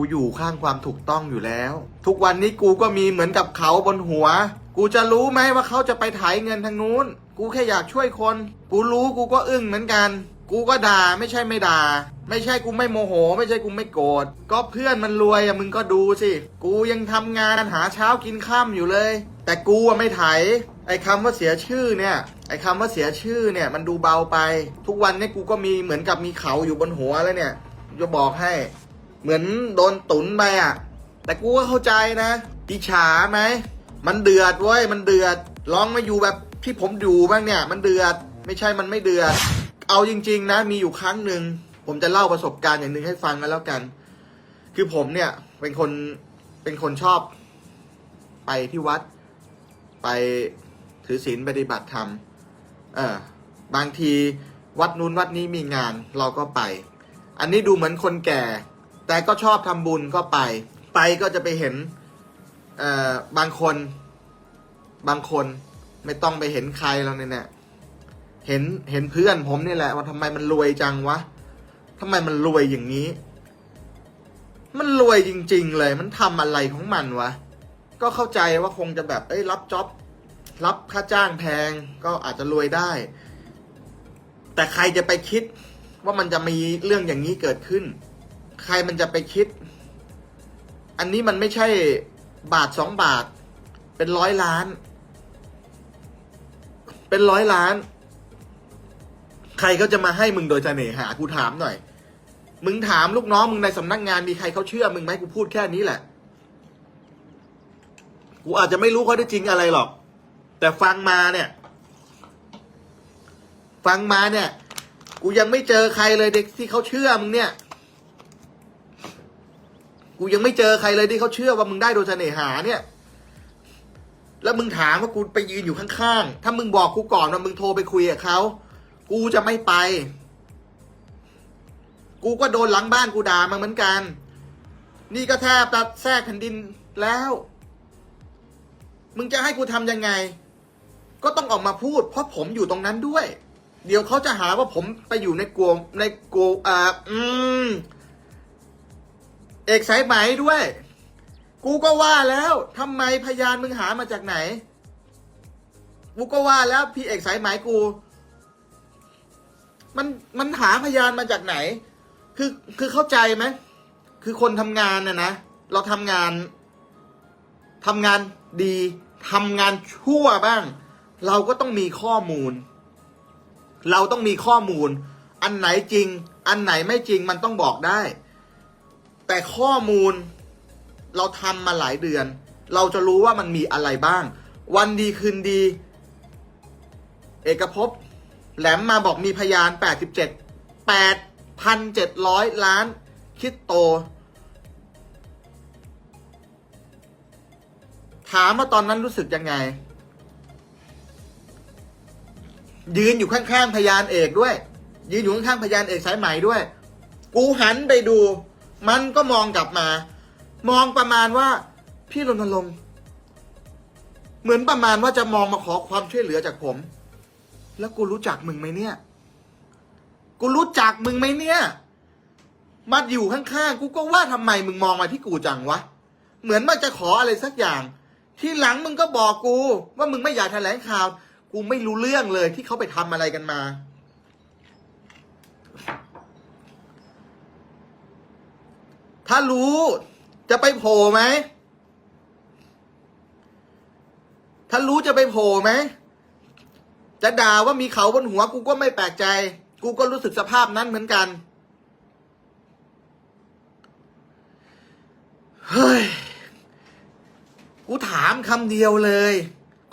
กูอยู่ข้างความถูกต้องอยู่แล้ว ทุกวันนี้กูก็มีเหมือนกับเขาบนหัว กูจะรู้ไหมว่าเขาจะไปไถเงินทางนู้น กูแค่อยากช่วยคน กูรู้กูก็อึ้งเหมือนกัน กูก็ด่าไม่ใช่ไม่ด่า ไม่ใช่กูไม่โมโห ไม่ใช่กูไม่โกรธ ก็เพื่อนมันรวยอะมึงก็ดูสิ กูยังทำงานหาเช้ากินค่ำอยู่เลย แต่กูอะไม่ไถ ไอ้คำว่าเสียชื่อเนี่ย ไอ้คำว่าเสียชื่อเนี่ยมันดูเบาไป ทุกวันนี้กูก็มีเหมือนกับมีเขาอยู่บนหัวแล้วเนี่ยจะบอกให้ เหมือนโดนตุนไปอะ แต่กูก็เข้าใจนะอิจฉาไหม มันเดือดเว้ย มันเดือดลองมาอยู่แบบที่ผมอยู่บ้างเนี่ย มันเดือด ไม่ใช่มันไม่เดือด เอาจริง ๆ นะ มีอยู่ครั้งหนึ่ง ผมจะเล่าประสบการณ์อย่างหนึ่งให้ฟังกันแล้วกัน คือผมเนี่ย เป็นคน เป็นคนชอบ ไปที่วัด ไปถือศีลปฏิบัติธรรม เออ บางทีวัดนู้นวัดนี้มีงานเราก็ไป อันนี้ดูเหมือนคนแก่ แต่ก็ชอบทำบุญก็ไป ไปก็จะไปเห็นเอ่อบางคน บางคนไม่ต้องไปเห็นใครแล้วเนี่ยเห็นเห็นเพื่อนผมนี่แหละว่าทำไมมันรวยจังวะทำไมมันรวยอย่างนี้ มันรวยจริง ๆ เลย มันทำอะไรของมันวะก็เข้าใจว่าคงจะแบบเอ้ยรับจ็อบรับค่าจ้างแพงก็อาจจะรวยได้ แต่ใครจะไปคิดว่ามันจะมีเรื่องอย่างนี้เกิดขึ้น ใครมันจะไปคิด อันนี้มันไม่ใช่บาทสองบาท เป็นร้อยล้าน เป็นร้อยล้าน ใครก็จะมาให้มึงโดยเสน่หากูถามหน่อย มึงถามลูกน้องมึงในสำนักงานมีใครเขาเชื่อ มึงไหมกูพูดแค่นี้แหละ กูอาจจะไม่รู้ข้อได้จริงอะไรหรอก แต่ฟังมาเนี่ย ฟังมาเนี่ย กูยังไม่เจอใครเลยเด็กที่เขาเชื่อมึงเนี่ย กูยังไม่เจอใครเลยที่เขาเชื่อว่ามึงได้โดยเสน่หาเนี่ย แล้วมึงถามว่ากูไปยืนอยู่ข้างๆ ถ้ามึงบอกกูก่อนว่ามึงโทรไปคุยกับเขา กูจะไม่ไป กูก็โดนหลังบ้านกูด่ามาเหมือนกัน นี่ก็แทบจะแทรกแผ่นดินแล้ว มึงจะให้กูทำยังไง ก็ต้องออกมาพูด เพราะผมอยู่ตรงนั้นด้วย เดี๋ยวเขาจะหาว่าผมไปอยู่ในกลัวในกลัวอ่าอืม เอกสายไหมด้วย กูก็ว่าแล้วทำไมพยานมึงหามาจากไหน กูก็ว่าแล้วพี่เอกสายไหมกู มันมันหาพยานมาจากไหน คือคือเข้าใจไหมคือคนทำงานนะนะเราทำงานทำงานดีทำงานชั่วบ้าง เราก็ต้องมีข้อมูล เราต้องมีข้อมูล อันไหนจริง อันไหนไม่จริงมันต้องบอกได้ แต่ข้อมูลเราทำมาหลายเดือน เราจะรู้ว่ามันมีอะไรบ้าง วันดีคืนดี เอกภพแหลมมาบอกมีพยาน 87 8,700 ล้านคิดโต ถามว่าตอนนั้นรู้สึกยังไง ยืนอยู่ข้างๆพยานเอกด้วย ยืนอยู่ข้างๆพยานเอกสายไหมด้วย กูหันไปดู มันก็มองกลับมา มองประมาณว่าพี่รณรงค์เหมือนประมาณว่าจะมองมาขอความช่วยเหลือจากผม แล้วกูรู้จักมึงไหมเนี่ย กูรู้จักมึงไหมเนี่ย มาอยู่ข้างๆ กูก็ว่าทำไมมึงมองมาที่กูจังวะ เหมือนมันจะขออะไรสักอย่าง ที่หลังมึงก็บอกกู ว่ามึงไม่อยากแถลงข่าว กูไม่รู้เรื่องเลยที่เขาไปทำอะไรกันมา ถ้ารู้จะไปโผล่ไหม ถ้ารู้จะไปโผล่ไหม จะด่าว่ามีเขาบนหัวกูก็ไม่แปลกใจ กูก็รู้สึกสภาพนั้นเหมือนกัน เฮ้ย กูถามคำเดียวเลย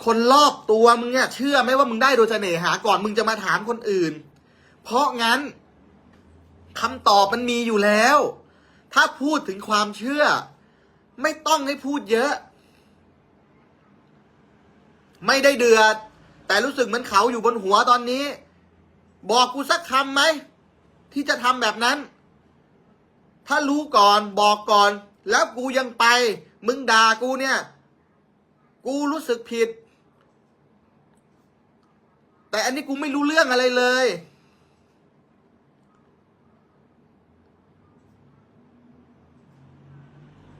คนรอบตัวมึงเนี่ยเชื่อไหมว่ามึงได้โดยเสน่หาก่อนมึงจะมาถามคนอื่น เพราะงั้นคำตอบมันมีอยู่แล้ว ถ้าพูดถึงความเชื่อ ไม่ต้องให้พูดเยอะ ไม่ได้เดือด แต่รู้สึกเหมือนเขาอยู่บนหัวตอนนี้ บอกกูสักคำไหม ที่จะทำแบบนั้น ถ้ารู้ก่อนบอกก่อน แล้วกูยังไป มึงด่ากูเนี่ย กูรู้สึกผิด แต่อันนี้กูไม่รู้เรื่องอะไรเลย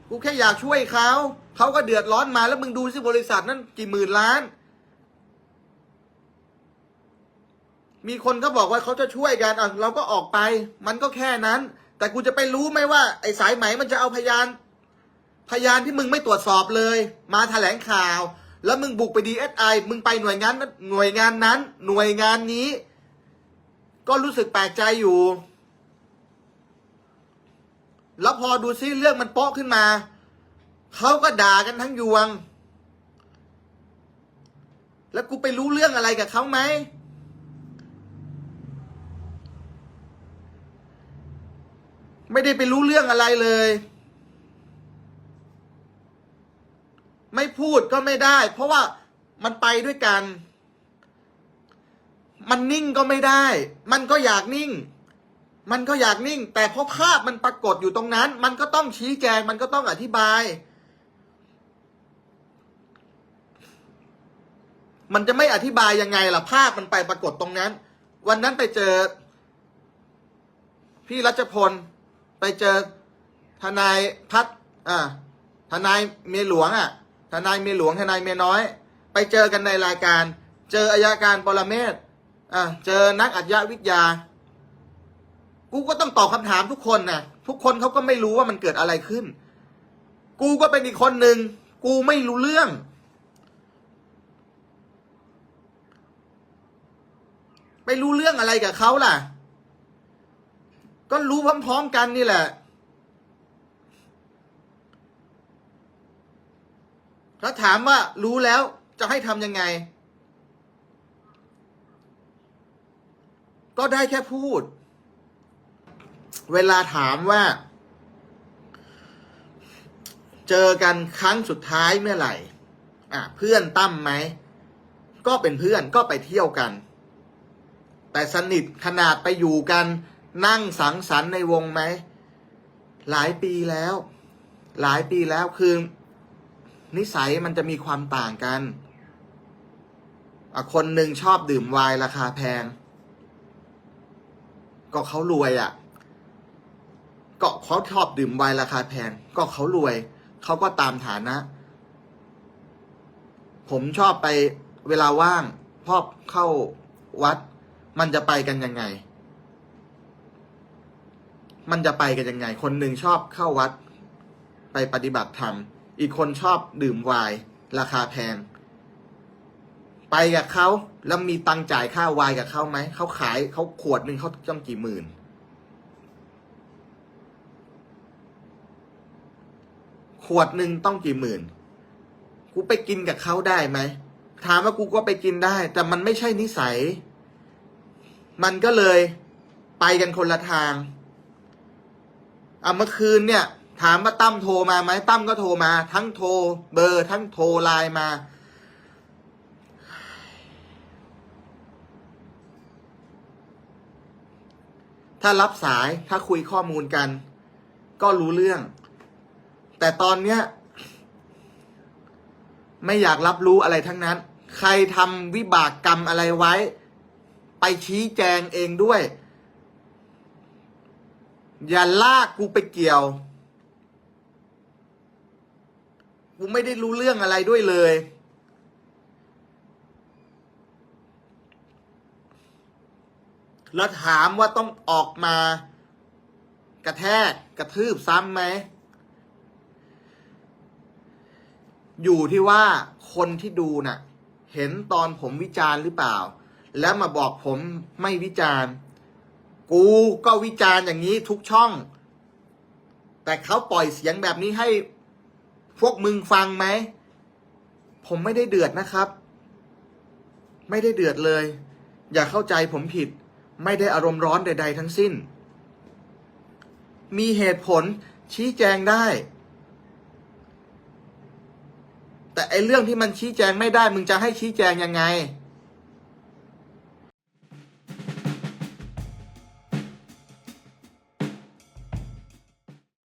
กูแค่อยากช่วยเขา เขาก็เดือดร้อนมาแล้วมึงดูสิบริษัทนั้นกี่หมื่นล้าน มีคนก็บอกว่าเขาจะช่วยกันอะเราก็ออกไป มันก็แค่นั้น แต่กูจะไปรู้ไหมว่า ไอ้สายไหมมันจะเอาพยาน พยานที่มึงไม่ตรวจสอบเลย มาแถลงข่าว แล้วมึงบุกไปดีเอสไอมึงไปหน่วยงานนั้นหน่วยงานนั้น หน่วยงานนี้ ก็รู้สึกแปลกใจอยู่ แล้วพอดูซิเรื่องมันโป๊ะขึ้นมาเขาก็ด่ากันทั้งยวง แล้วกูไปรู้เรื่องอะไรกับเขาไหมไม่ได้ไปรู้เรื่องอะไรเลย ไม่พูดก็ไม่ได้ เพราะว่ามันไปด้วยกัน มันนิ่งก็ไม่ได้ มันก็อยากนิ่ง มันก็อยากนิ่ง แต่เพราะภาพมันปรากฏอยู่ตรงนั้น มันก็ต้องชี้แจง มันก็ต้องอธิบาย มันจะไม่อธิบายยังไงล่ะภาพมันไปปรากฏตรงนั้น วันนั้นไปเจอ พี่รัชพล ไปเจอทนายพัฒน์อ่าทนายเมียหลวงอะ ทนายเมียหลวง ทนายเมียน้อย ไปเจอกันในรายการ เจออายการปรเมศอ่าเจอนักอัจฉริวิทยา กูก็ต้องตอบคำถามทุกคนนะทุกคนเขาก็ไม่รู้ว่ามันเกิดอะไรขึ้น กูก็เป็นอีกคนหนึ่งกูไม่รู้เรื่อง ไปรู้เรื่องอะไรกับเขาล่ะ ก็รู้พร้อมๆกันนี่แหละแล้วถามว่ารู้แล้วจะให้ทำยังไง ก็ได้แค่พูด เวลาถามว่า เจอกันครั้งสุดท้ายเมื่อไหร่ อะ เพื่อนตั้มไหม ก็เป็นเพื่อนก็ไปเที่ยวกัน แต่สนิทขนาดไปอยู่กัน นั่งสังสรรค์ในวงไหม หลายปีแล้ว หลายปีแล้วคือ นิสัยมันจะมีความต่างกันคนหนึ่งชอบดื่มไวน์ราคาแพง ก็เขารวยอะ่ะ ก็เขาชอบดื่มไวน์ราคาแพง ก็เขารวย เขาก็ตามฐานะ ผมชอบไปเวลาว่างพอบเข้าวัด มันจะไปกันยังไง มันจะไปกันยังไง คนหนึ่งชอบเข้าวัด ไปปฏิบัติธรรม อีกคนชอบดื่มไวน์ราคาแพง ไปกับเขาแล้วมีตังค์จ่ายค่าไวน์กับเขาไหม เขาขายเขาขวดหนึ่งเขาต้องกี่หมื่น ขวดหนึ่งต้องกี่หมื่น กูไปกินกับเขาได้ไหม ถามว่ากูก็ไปกินได้ แต่มันไม่ใช่นิสัย มันก็เลยไปกันคนละทางอะเมื่อคืนเนี่ย ถามว่าตั้มโทรมาไหมตั้มก็โทรมา ทั้งโทร เบอร์ ทั้งโทรไลน์มา ถ้ารับสายถ้าคุยข้อมูลกัน ก็รู้เรื่อง แต่ตอนเนี้ย ไม่อยากรับรู้อะไรทั้งนั้น ใครทำวิบากกรรมอะไรไว้ ไปชี้แจงเองด้วย อย่าลากกูไปเกี่ยว กูไม่ได้รู้เรื่องอะไรด้วยเลยแล้วถามว่าต้องออกมากระแทกกระทืบซ้ำไหม อยู่ที่ว่าคนที่ดูน่ะ เห็นตอนผมวิจารณ์หรือเปล่า แล้วมาบอกผมไม่วิจารณ์ กูก็วิจารณ์อย่างนี้ทุกช่อง แต่เขาปล่อยเสียงแบบนี้ให้พวกมึงฟังไหม ผมไม่ได้เดือดนะครับ ไม่ได้เดือดเลย อย่าเข้าใจผมผิด ไม่ได้อารมณ์ร้อนใด ๆ ทั้งสิ้น มีเหตุผลชี้แจงได้ แต่ไอเรื่องที่มันชี้แจงไม่ได้มึงจะให้ชี้แจงยังไง